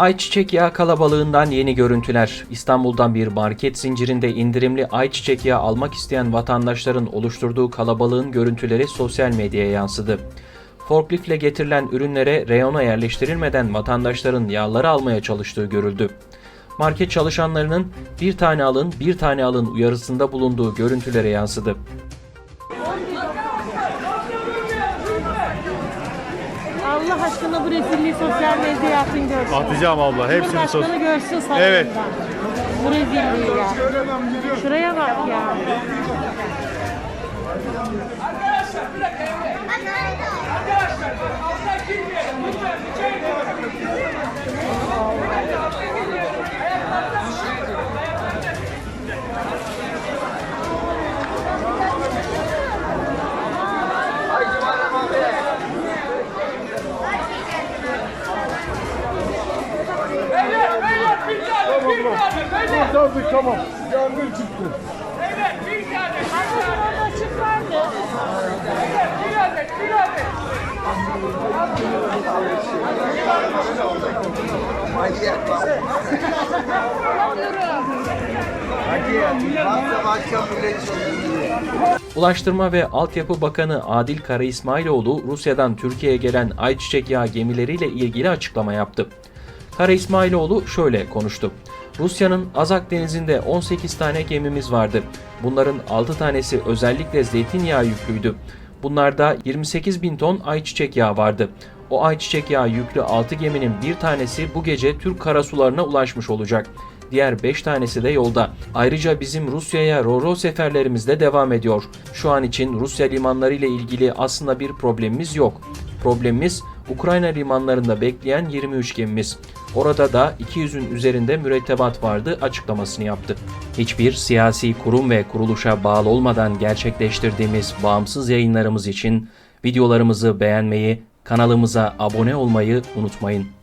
Ayçiçek yağı kalabalığından yeni görüntüler. İstanbul'dan bir market zincirinde indirimli ayçiçek yağı almak isteyen vatandaşların oluşturduğu kalabalığın görüntüleri sosyal medyaya yansıdı. Forkliftle getirilen ürünlere reyona yerleştirilmeden vatandaşların yağları almaya çalıştığı görüldü. Market çalışanlarının bir tane alın, bir tane alın uyarısında bulunduğu görüntülere yansıdı. Allah aşkına bu rezilliği sosyal medyaya atın görsün. Atacağım abla. Hepsini sos. Cumhurbaşkanı görsün sarayında. Evet. Bu rezilliği ya. Şuraya bak ya. Beyler, beyler. Tamam. Yangın çıktı. Beyler bir tane. Orada açık vardı. Beyler bir adet, bir adet. Ulaştırma ve Altyapı Bakanı Adil Kara İsmailoğlu Rusya'dan Türkiye'ye gelen ayçiçek yağı gemileriyle ilgili açıklama yaptı. Kara İsmailoğlu şöyle konuştu. Rusya'nın Azak denizinde 18 tane gemimiz vardı. Bunların 6 tanesi özellikle zeytinyağı yüklüydü. Bunlarda 28 bin ton ayçiçek yağı vardı. O ayçiçek yağı yüklü 6 geminin bir tanesi bu gece Türk karasularına ulaşmış olacak. Diğer 5 tanesi de yolda. Ayrıca bizim Rusya'ya roro seferlerimiz de devam ediyor. Şu an için Rusya limanları ile ilgili aslında bir problemimiz yok. Problemimiz Ukrayna limanlarında bekleyen 23 gemimiz. Orada da 200'ün üzerinde mürettebat vardı açıklamasını yaptı. Hiçbir siyasi kurum ve kuruluşa bağlı olmadan gerçekleştirdiğimiz bağımsız yayınlarımız için videolarımızı beğenmeyi, kanalımıza abone olmayı unutmayın.